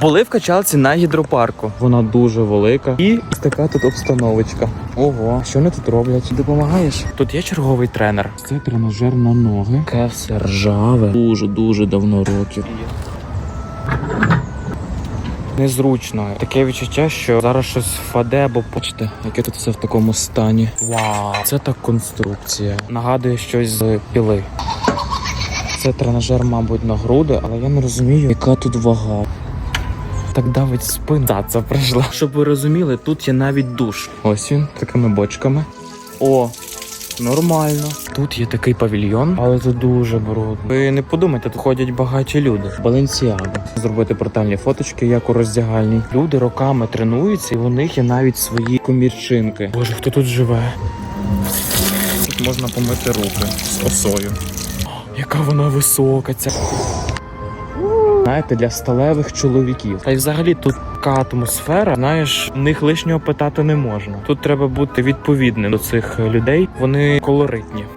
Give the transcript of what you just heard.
Були в качалці на гідропарку. Вона дуже велика. І ось така тут обстановочка. Ого, що вони тут роблять? Допомагаєш? Тут є черговий тренер. Це тренажер на ноги. Таке все ржаве. Дуже дуже давно років. Незручно. Таке відчуття, що зараз щось впаде або почте, яке тут все в такому стані. Вау, це так конструкція. Нагадує щось з піли. Це тренажер, мабуть, на груди, але я не розумію, яка тут вага. Так давить спину. Так, це прийшла. Щоб ви розуміли, тут є навіть душ. Ось він, такими бочками. О, нормально. Тут є такий павільйон, але тут дуже брудно. Ви не подумайте, тут ходять багаті люди. Баленсіаго. Зробити портальні фоточки, як у роздягальні. Люди роками тренуються, і у них є навіть свої комірчинки. Боже, хто тут живе? Тут можна помити руки з осою. Яка вона висока, ця. Знаєте, для сталевих чоловіків. Та й взагалі тут така атмосфера, знаєш, в них лишнього питати не можна. Тут треба бути відповідним до цих людей. Вони колоритні.